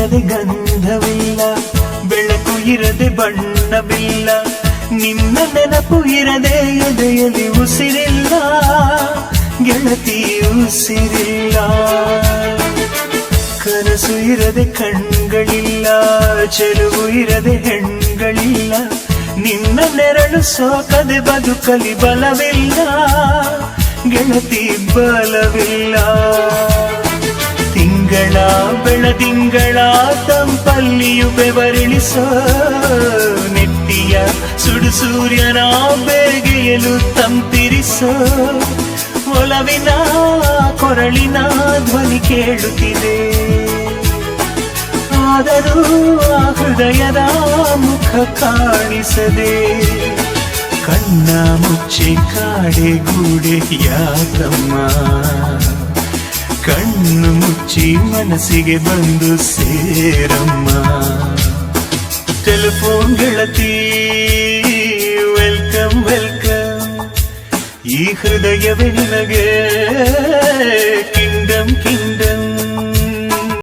ಇರದೆ ಗಂಧವಿಲ್ಲ, ಬೆಳಕು ಇರದೆ ಬಣ್ಣವಿಲ್ಲ, ನಿನ್ನ ನೆನಪು ಇರದೆ ಎದೆಯಲ್ಲಿ ಉಸಿರಿಲ್ಲ, ಗೆಳತಿ ಉಸಿರಿಲ್ಲ. ಕನಸು ಇರದೆ ಕಣ್ಗಳಿಲ್ಲ, ಚೆಲುವು ಇರದೆ ಹೆಣ್ಗಳಿಲ್ಲ, ನಿನ್ನ ನೆರಳು ಸೋಕದೆ ಬದುಕಲಿ ಬಲವಿಲ್ಲ, ಗೆಳತಿ ಬಲವಿಲ್ಲ. ಬೆಳದಿಂಗಳ ತಂಪಲ್ಲಿಯು ಬೆವರಿಳಿಸೋ. ನೆತ್ತಿಯ ಸುಡು ಸೂರ್ಯನ ಬೇಗೆಯಲು ತಂಪಿರಿಸೋ ಒಲವಿನ ಕೊರಳಿನ ಧ್ವನಿ ಕೇಳುತ್ತಿದೆ. ಆದರೂ ಹೃದಯದ ಮುಖ ಕಾಣಿಸದೆ, ಕಣ್ಣ ಮುಚ್ಚಿ ಕಾಡೆ ಗೂಡೆ ಯಾಕಮ್ಮ? ಕಣ್ಣು ಮುಚ್ಚಿ ಮನಸ್ಸಿಗೆ ಬಂದು ಸೇರಮ್ಮ ಟೆಲಿಫೋನ್ ಗೆಳತಿ ವೆಲ್ಕಮ್ ವೆಲ್ಕಮ್ ಈ ಹೃದಯವೇ ನಿನಗೆ